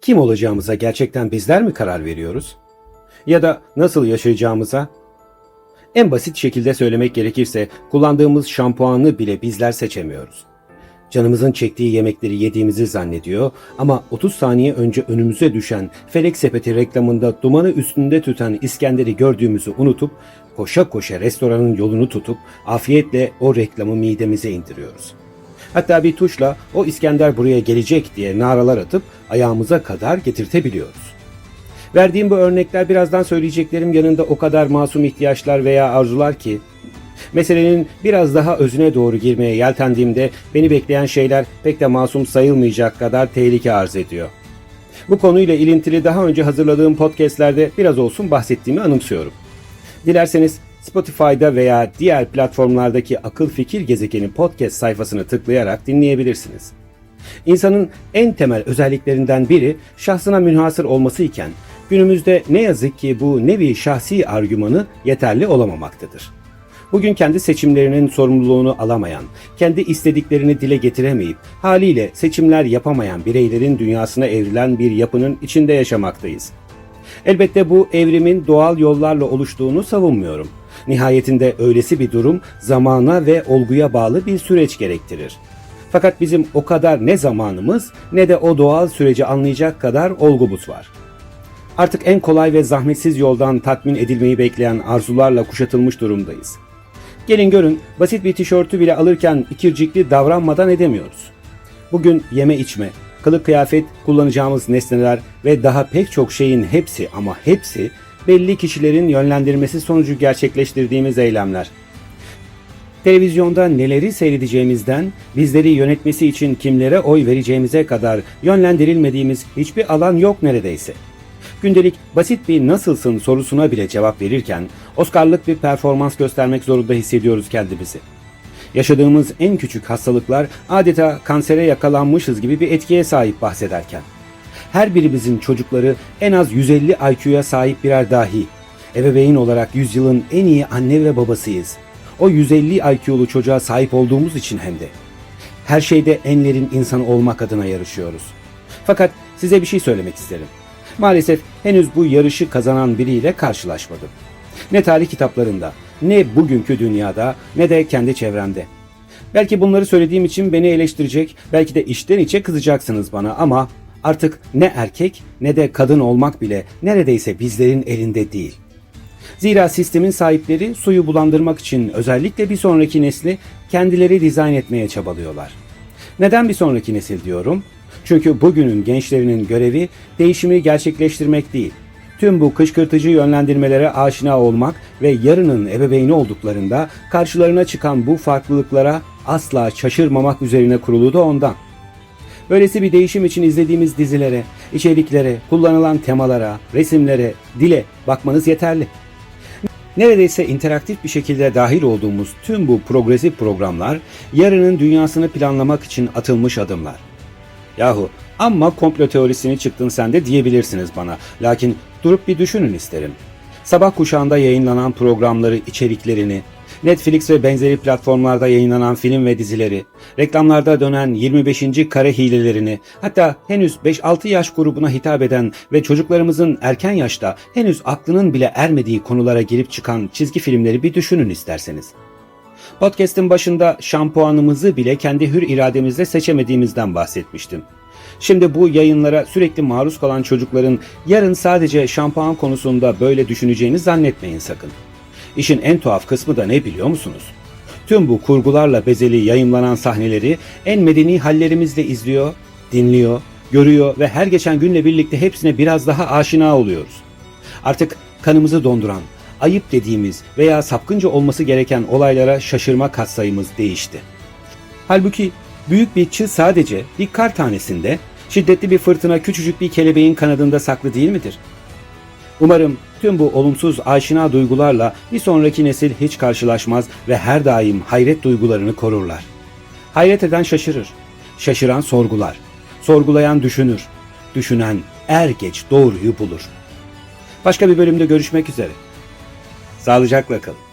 kim olacağımıza gerçekten bizler mi karar veriyoruz? Ya da nasıl yaşayacağımıza? En basit şekilde söylemek gerekirse kullandığımız şampuanı bile bizler seçemiyoruz. Canımızın çektiği yemekleri yediğimizi zannediyor ama 30 saniye önce önümüze düşen Felek Sepeti reklamında dumanı üstünde tüten İskender'i gördüğümüzü unutup koşa koşa restoranın yolunu tutup afiyetle o reklamı midemize indiriyoruz. Hatta bir tuşla o İskender buraya gelecek diye naralar atıp ayağımıza kadar getirtebiliyoruz. Verdiğim bu örnekler birazdan söyleyeceklerim yanında o kadar masum ihtiyaçlar veya arzular ki meselenin biraz daha özüne doğru girmeye yeltendiğimde beni bekleyen şeyler pek de masum sayılmayacak kadar tehlike arz ediyor. Bu konuyla ilintili daha önce hazırladığım podcastlerde biraz olsun bahsettiğimi anımsıyorum. Dilerseniz Spotify'da veya diğer platformlardaki Akıl Fikir Gezegeni podcast sayfasını tıklayarak dinleyebilirsiniz. İnsanın en temel özelliklerinden biri şahsına münhasır olması iken günümüzde ne yazık ki bu nevi şahsi argümanı yeterli olamamaktadır. Bugün kendi seçimlerinin sorumluluğunu alamayan, kendi istediklerini dile getiremeyip haliyle seçimler yapamayan bireylerin dünyasına evrilen bir yapının içinde yaşamaktayız. Elbette bu evrimin doğal yollarla oluştuğunu savunmuyorum. Nihayetinde öylesi bir durum zamana ve olguya bağlı bir süreç gerektirir. Fakat bizim o kadar ne zamanımız ne de o doğal süreci anlayacak kadar olgumuz var. Artık en kolay ve zahmetsiz yoldan tatmin edilmeyi bekleyen arzularla kuşatılmış durumdayız. Gelin görün basit bir tişörtü bile alırken ikircikli davranmadan edemiyoruz. Bugün yeme içme, kılık kıyafet, kullanacağımız nesneler ve daha pek çok şeyin hepsi ama hepsi belli kişilerin yönlendirmesi sonucu gerçekleştirdiğimiz eylemler. Televizyonda neleri seyredeceğimizden, bizleri yönetmesi için kimlere oy vereceğimize kadar yönlendirilmediğimiz hiçbir alan yok neredeyse. Gündelik basit bir nasılsın sorusuna bile cevap verirken Oscar'lık bir performans göstermek zorunda hissediyoruz kendimizi. Yaşadığımız en küçük hastalıklar adeta kansere yakalanmışız gibi bir etkiye sahip bahsederken. Her birimizin çocukları en az 150 IQ'ya sahip birer dahi. Ebeveyn olarak yüzyılın en iyi anne ve babasıyız. O 150 IQ'lu çocuğa sahip olduğumuz için hem de. Her şeyde enlerin insanı olmak adına yarışıyoruz. Fakat size bir şey söylemek isterim. Maalesef henüz bu yarışı kazanan biriyle karşılaşmadım. Ne tarih kitaplarında, ne bugünkü dünyada, ne de kendi çevremde. Belki bunları söylediğim için beni eleştirecek, belki de içten içe kızacaksınız bana ama artık ne erkek ne de kadın olmak bile neredeyse bizlerin elinde değil. Zira sistemin sahipleri suyu bulandırmak için özellikle bir sonraki nesli kendileri dizayn etmeye çabalıyorlar. Neden bir sonraki nesil diyorum? Çünkü bugünün gençlerinin görevi değişimi gerçekleştirmek değil. Tüm bu kışkırtıcı yönlendirmelere aşina olmak ve yarının ebeveyni olduklarında karşılarına çıkan bu farklılıklara asla şaşırmamak üzerine kurulu da ondan. Böylesi bir değişim için izlediğimiz dizilere, içeriklere, kullanılan temalara, resimlere, dile bakmanız yeterli. Neredeyse interaktif bir şekilde dahil olduğumuz tüm bu progresif programlar yarının dünyasını planlamak için atılmış adımlar. Yahu amma komplo teorisini çıktın sen de diyebilirsiniz bana. Lakin durup bir düşünün isterim. Sabah kuşağında yayınlanan programları, içeriklerini, Netflix ve benzeri platformlarda yayınlanan film ve dizileri, reklamlarda dönen 25. kare hilelerini, hatta henüz 5-6 yaş grubuna hitap eden ve çocuklarımızın erken yaşta henüz aklının bile ermediği konulara girip çıkan çizgi filmleri bir düşünün isterseniz. Podcast'in başında şampuanımızı bile kendi hür irademizle seçemediğimizden bahsetmiştim. Şimdi bu yayınlara sürekli maruz kalan çocukların yarın sadece şampuan konusunda böyle düşüneceğini zannetmeyin sakın. İşin en tuhaf kısmı da ne biliyor musunuz? Tüm bu kurgularla bezeli yayınlanan sahneleri en medeni hallerimizle izliyor, dinliyor, görüyor ve her geçen günle birlikte hepsine biraz daha aşina oluyoruz. Artık kanımızı donduran, ayıp dediğimiz veya sapkınca olması gereken olaylara şaşırma katsayımız değişti. Halbuki büyük bir çığ sadece bir kar tanesinde, şiddetli bir fırtına küçücük bir kelebeğin kanadında saklı değil midir? Umarım tüm bu olumsuz aşina duygularla bir sonraki nesil hiç karşılaşmaz ve her daim hayret duygularını korurlar. Hayret eden şaşırır, şaşıran sorgular, sorgulayan düşünür, düşünen er geç doğruyu bulur. Başka bir bölümde görüşmek üzere. Sağlıcakla kalın.